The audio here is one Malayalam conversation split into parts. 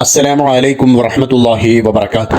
അസ്സലാമു അലൈക്കും വറഹമത്തല്ലാഹി വബർക്കാത്തു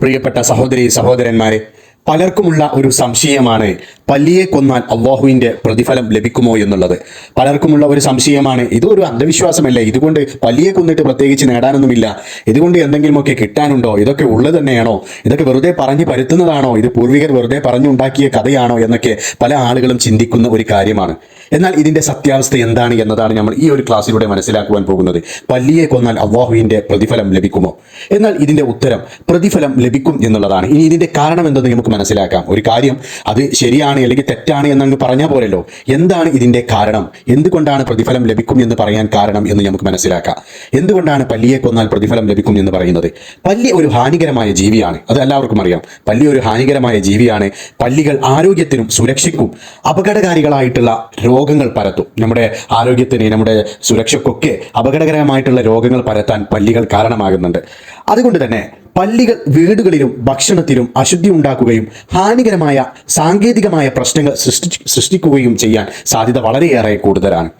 പ്രിയപ്പെട്ട സഹോദരി സഹോദരന്മാരെ പലർക്കുമുള്ള ഒരു സംശയമാണ് പല്ലിയെ കൊന്നാൽ അള്ളാഹുവിന്റെ പ്രതിഫലം ലഭിക്കുമോ എന്നുള്ളത്. പലർക്കുമുള്ള ഒരു സംശയമാണ്. ഇതൊരു അന്ധവിശ്വാസമല്ലേ? ഇതുകൊണ്ട് പല്ലിയെ കൊന്നിട്ട് പ്രത്യേകിച്ച് നേടാനൊന്നുമില്ല. ഇതുകൊണ്ട് എന്തെങ്കിലുമൊക്കെ കിട്ടാനുണ്ടോ? ഇതൊക്കെ ഉള്ളത് തന്നെയാണോ? ഇതൊക്കെ വെറുതെ പറഞ്ഞു പരുത്തുന്നതാണോ? ഇത് പൂർവികർ വെറുതെ പറഞ്ഞുണ്ടാക്കിയ കഥയാണോ? എന്നൊക്കെ പല ആളുകളും ചിന്തിക്കുന്ന ഒരു കാര്യമാണ്. എന്നാൽ ഇതിന്റെ സത്യാവസ്ഥ എന്താണ് എന്നതാണ് നമ്മൾ ഈ ഒരു ക്ലാസ്സിലൂടെ മനസ്സിലാക്കുവാൻ പോകുന്നത്. പല്ലിയെ കൊന്നാൽ അള്ളാഹുവിന്റെ പ്രതിഫലം ലഭിക്കുമോ? എന്നാൽ ഇതിന്റെ ഉത്തരം പ്രതിഫലം ലഭിക്കും എന്നുള്ളതാണ്. ഇനി ഇതിന്റെ കാരണം എന്തെന്ന് നമുക്ക് മനസ്സിലാക്കാം. ഒരു കാര്യം അത് ശരിയാണ് അല്ലെങ്കിൽ തെറ്റാണ് എന്നങ്ങ് പറഞ്ഞാൽ പോരല്ലോ. എന്താണ് ഇതിന്റെ കാരണം? എന്തുകൊണ്ടാണ് പ്രതിഫലം ലഭിക്കും എന്ന് പറയാൻ കാരണം എന്ന് നമുക്ക് മനസ്സിലാക്കാം. എന്തുകൊണ്ടാണ് പല്ലിയെ കൊന്നാൽ പ്രതിഫലം ലഭിക്കും എന്ന് പറയുന്നത്? പല്ലി ഒരു ഹാനികരമായ ജീവിയാണ്. അത് എല്ലാവർക്കും അറിയാം. പല്ലി ഒരു ഹാനികരമായ ജീവിയാണ്. പല്ലികൾ ആരോഗ്യത്തിനും സുരക്ഷയ്ക്കും അപകടകാരികളായിട്ടുള്ള രോഗങ്ങൾ പരത്തും. നമ്മുടെ ആരോഗ്യത്തിന് നമ്മുടെ സുരക്ഷയ്ക്കൊക്കെ അപകടകരമായിട്ടുള്ള രോഗങ്ങൾ പരത്താൻ പല്ലികൾ കാരണമാകുന്നുണ്ട്. അതുകൊണ്ട് തന്നെ പല്ലികൾ വീടുകളിലും ഭക്ഷണത്തിലും അശുദ്ധി ഉണ്ടാക്കുകയും ഹാനികരമായ സാങ്കേതികമായ പ്രശ്നങ്ങൾ സൃഷ്ടി സൃഷ്ടിക്കുകയും ചെയ്യാൻ സാധ്യത വളരെയേറെ കൂടുതലാണ്.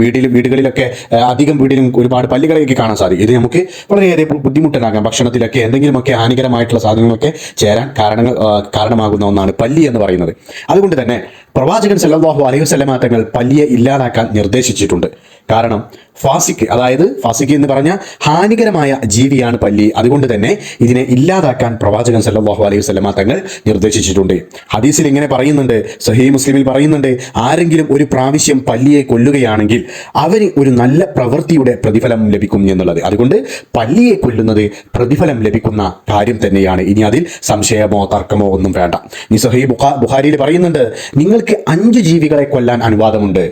വീട്ടിലും വീടുകളിലൊക്കെ അധികം വീടിലും ഒരുപാട് പല്ലികളെയൊക്കെ കാണാൻ സാധിക്കും. ഇത് നമുക്ക് വളരെയേറെ ബുദ്ധിമുട്ടുണ്ടാകാം ഭക്ഷണത്തിലൊക്കെ എന്തെങ്കിലുമൊക്കെ ഹാനികരമായിട്ടുള്ള സാധനങ്ങളൊക്കെ ചേരാൻ കാരണങ്ങൾ കാരണമാകുന്ന ഒന്നാണ് പല്ലി എന്ന് പറയുന്നത്. അതുകൊണ്ട് തന്നെ പ്രവാചകൻ സല്ലാഹു അലൈഹി വസല്ലമ തങ്ങൾ പല്ലിയെ ഇല്ലാതാക്കാൻ നിർദ്ദേശിച്ചിട്ടുണ്ട്. കാരണം ഫാസിക്ക് അതായത് ഫാസിക്ക് എന്ന് പറഞ്ഞ ഹാനികരമായ ജീവിയാണ് പല്ലി. അതുകൊണ്ട് തന്നെ ഇതിനെ ഇല്ലാതാക്കാൻ പ്രവാചകൻ സല്ലാഹു അലൈഹി വസല്ലമ തങ്ങൾ നിർദ്ദേശിച്ചിട്ടുണ്ട്. ഹദീസിൽ ഇങ്ങനെ പറയുന്നുണ്ട് സഹീ മുസ്ലിമിൽ പറയുന്നുണ്ട് ആരെങ്കിലും ഒരു പ്രാവശ്യം പല്ലിയെ കൊല്ലുകയാണെങ്കിൽ അവന് ഒരു നല്ല പ്രവൃത്തിയുടെ പ്രതിഫലം ലഭിക്കും എന്നുള്ളത്. അതുകൊണ്ട് പല്ലിയെ കൊല്ലുന്നത് പ്രതിഫലം ലഭിക്കുന്ന കാര്യം തന്നെയാണ്. ഇനി അതിൽ സംശയമോ തർക്കമോ ഒന്നും വേണ്ട. ഇനി ബുഖാ ബുഖാരിയിൽ പറയുന്നുണ്ട് നിങ്ങൾക്ക് അഞ്ച് ജീവികളെ കൊല്ലാൻ അനുവാദമുണ്ട്.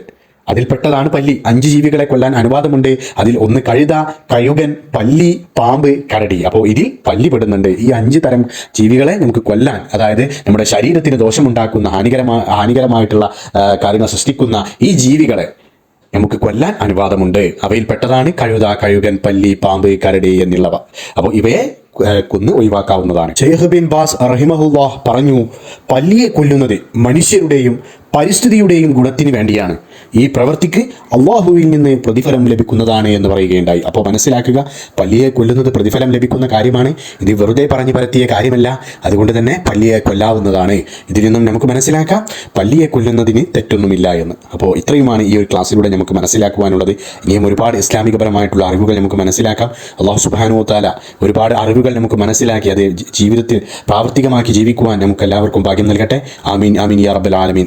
അതിൽപ്പെട്ടതാണ് പല്ലി. അഞ്ച് ജീവികളെ കൊല്ലാൻ അനുവാദമുണ്ട്. അതിൽ ഒന്ന് കഴുത കഴുകൻ പല്ലി പാമ്പ് കരടി. അപ്പോൾ ഇതിൽ പല്ലി പെടുന്നുണ്ട്. ഈ അഞ്ച് തരം ജീവികളെ നമുക്ക് കൊല്ലാൻ അതായത് നമ്മുടെ ശരീരത്തിന് ദോഷമുണ്ടാക്കുന്ന ഹാനികരമായ ഹാനികരമായിട്ടുള്ള കാര്യങ്ങൾ സൃഷ്ടിക്കുന്ന ഈ ജീവികളെ നമുക്ക് കൊല്ലാൻ അനുവാദമുണ്ട്. അവയിൽപ്പെട്ടതാണ് കഴുത കഴുകൻ പല്ലി പാമ്പ് കരടി എന്നുള്ളവ അപ്പോൾ ഇവയെ കൊന്ന് ഒഴിവാക്കാവുന്നതാണ്. ഷെയ്ഖ് ബിൻ ബാസ് റഹിമഹുല്ലാഹ് പറഞ്ഞു പല്ലിയെ കൊല്ലുന്നത് മനുഷ്യരുടെയും പരിസ്ഥിതിയുടെയും ഗുണത്തിന് വേണ്ടിയാണ്. ഈ പ്രവൃത്തിക്ക് അള്ളാഹുവിൽ നിന്ന് പ്രതിഫലം ലഭിക്കുന്നതാണ് എന്ന് പറയുകയുണ്ടായി. അപ്പോൾ മനസ്സിലാക്കുക പല്ലിയെ കൊല്ലുന്നത് പ്രതിഫലം ലഭിക്കുന്ന കാര്യമാണ്. ഇത് വെറുതെ പറഞ്ഞു പരത്തിയ കാര്യമല്ല. അതുകൊണ്ട് തന്നെ പല്ലിയെ കൊല്ലാവുന്നതാണ്. ഇതിൽ നിന്നും നമുക്ക് മനസ്സിലാക്കാം പല്ലിയെ കൊല്ലുന്നതിന് തെറ്റൊന്നുമില്ല എന്ന്. അപ്പോൾ ഇത്രയുമാണ് ഈ ഒരു ക്ലാസ്സിലൂടെ നമുക്ക് മനസ്സിലാക്കുവാനുള്ളത്. ഇനിയും ഒരുപാട് ഇസ്ലാമികപരമായിട്ടുള്ള അറിവുകൾ നമുക്ക് മനസ്സിലാക്കാം. അള്ളാഹു സുബാനു താല ഒരുപാട് അറിവുകൾ നമുക്ക് മനസ്സിലാക്കി അത് ജീവിതത്തിൽ പ്രാവർത്തികമാക്കി ജീവിക്കുവാൻ നമുക്ക് എല്ലാവർക്കും ഭാഗ്യം നൽകട്ടെ. ആമീൻ ആമീൻ യാ റബ്ബൽ ആലമീൻ.